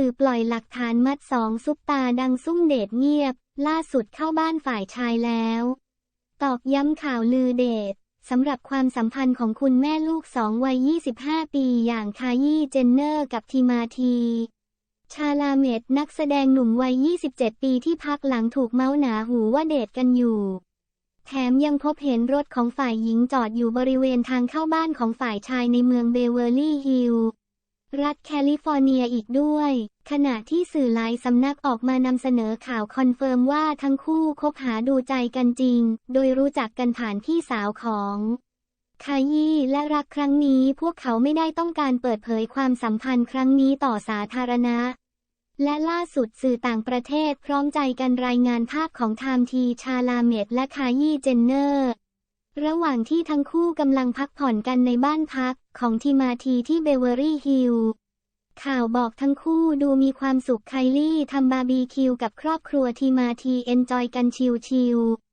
สื่อปล่อยหลักฐานมัดสองซุปตาดังซุ่มเดทเงียบ ล่าสุดเข้าบ้านฝ่ายชายแล้ว ตอกย้ำข่าวลือเดทสำหรับความสัมพันธ์ของคุณแม่ลูกสองวัย 25 ปีอย่างคายี่เจนเนอร์กับทีมาทีชาลาเมดนักแสดงหนุ่มวัย 27 ปีที่พักหลังถูกเมาส์หนาหูว่าเดทกันอยู่ แถมยังพบเห็นรถของฝ่ายหญิงจอดอยู่บริเวณทางเข้าบ้านของฝ่ายชายในเมืองเบเวอร์ลี่ฮิลล์ รัฐแคลิฟอร์เนียอีกด้วย ขณะที่สื่อหลายสำนักออกมานำเสนอข่าวคอนเฟิร์มว่าทั้งคู่คบหาดูใจกันจริง โดยรู้จักกันผ่านพี่สาวของคายี่และรักครั้งนี้พวกเขาไม่ได้ต้องการเปิดเผยความสัมพันธ์ครั้งนี้ต่อสาธารณะ และล่าสุดสื่อต่างประเทศพร้อมใจกันรายงานภาพของไทม์ทีชาลาเมดและคายี่เจนเนอร์ ระหว่างที่ทั้งคู่กำลังพักผ่อนกันในบ้านพักของทีมาทีที่เบเวอรี่ฮิลล์ข่าวบอกทั้งคู่ดูมีความสุขไคลี่ทำบาร์บีคิวกับครอบครัวทีมาทีเอนจอยกันชิลๆ